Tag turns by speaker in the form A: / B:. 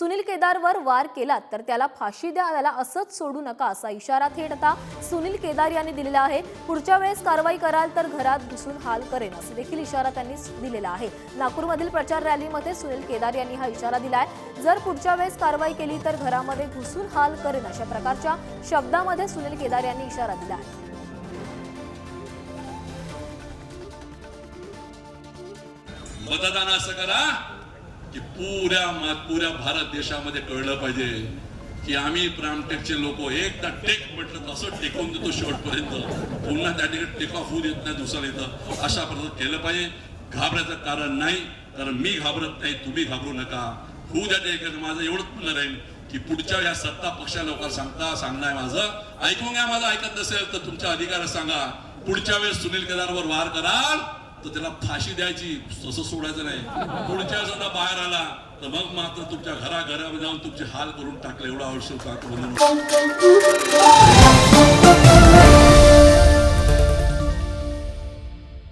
A: सुनील केदारवर वार केलात तर त्याला फाशी द्या त्याला असंच सोडू नका असा इशारा थेट आता सुनील केदार यांनी दिलेला आहे. पुढच्या वेळेस कारवाई कराल तर घरात घुसून हाल करेन असं देखील इशारा त्यांनी दिलेला आहे. नागपूरमधील प्रचार रॅलीमध्ये सुनील केदार यांनी हा इशारा दिला आहे जर पुढच्या वेळेस कारवाई केली तर घरामध्ये घुसून हाल करेन अशा प्रकारच्या शब्दामध्ये सुनील केदार यांनी इशारा दिला आहे.
B: मतदान असं करा. की पुऱ्या पुऱ्या भारत देशामध्ये कळलं पाहिजे की आम्ही प्रामटेकचे लोक एकदा टेक म्हटलं तर असं टेकवून देतो शेवटपर्यंत. पुन्हा त्या ठिकाणी टेक ऑफ होऊ देत नाही दुसरं येतं. अशा प्रकारे केलं पाहिजे. घाबरायचं कारण नाही कारण मी घाबरत नाही तुम्ही घाबरू नका. होऊ द्या ते माझं एवढंच म्हणणं राहील की पुढच्या या सत्ता पक्षा लोकांना सांगता सांगणार माझं. ऐकून घ्या माझं ऐकत नसेल तर तुमच्या अधिकार सांगा. पुढच्या वेळेस सुनील केदारवर वार कराल. तर त्याला फाशी द्यायची तसं सोडायचं नाही. पुढच्या जण बाहेर आला तर मग मात्र तुमच्या घराघरामध्ये जाऊन तुमचे हाल करून टाकले एवढं आवश्यक म्हणून